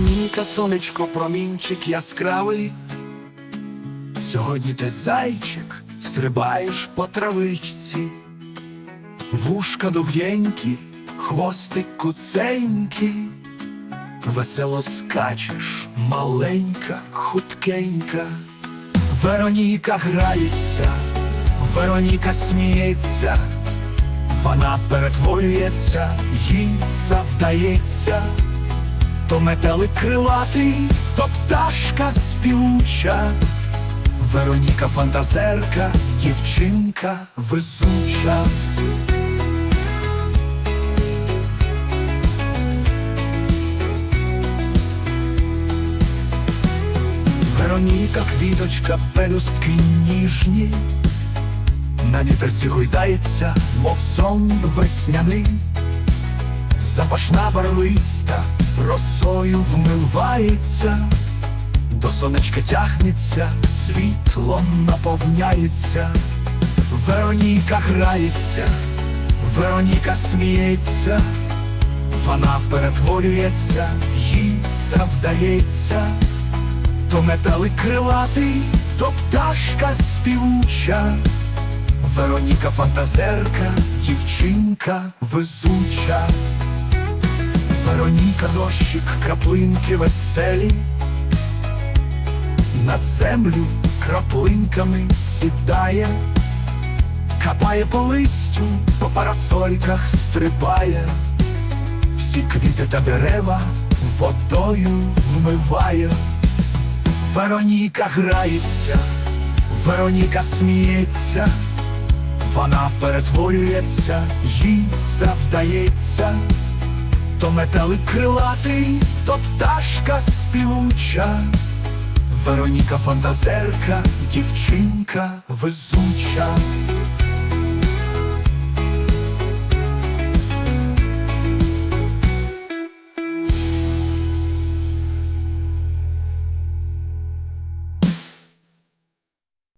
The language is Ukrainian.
Вероніка, сонечко, промінчик яскравий. Сьогодні ти зайчик, стрибаєш по травичці, вушка довгенькі, хвостик куценький, весело скачеш, маленька, хуткенька. Вероніка грається, Вероніка сміється, вона перетворюється, їй це вдається. То метелик крилатий, то пташка співуча, Вероніка фантазерка, дівчинка везуча. Вероніка, квіточка, пелюстки ніжні, на вітерці гойдається, мов сон весняний. Запашна барвиста росою вмивається, до сонечка тягнеться, світлом наповняється, Вероніка грається, Вероніка сміється, вона перетворюється, їй це вдається, то метелик крилатий, то пташка співуча. Вероніка фантазерка, дівчинка везуча. Вероніка дощик, краплинки веселі, на землю краплинками сідає, капає по листю, по парасольках стрибає, всі квіти та дерева водою вмиває. Вероніка грається, Вероніка сміється, вона перетворюється, їй це вдається. То метелик крилатий, то пташка співуча, Вероніка фантазерка, дівчинка везуча.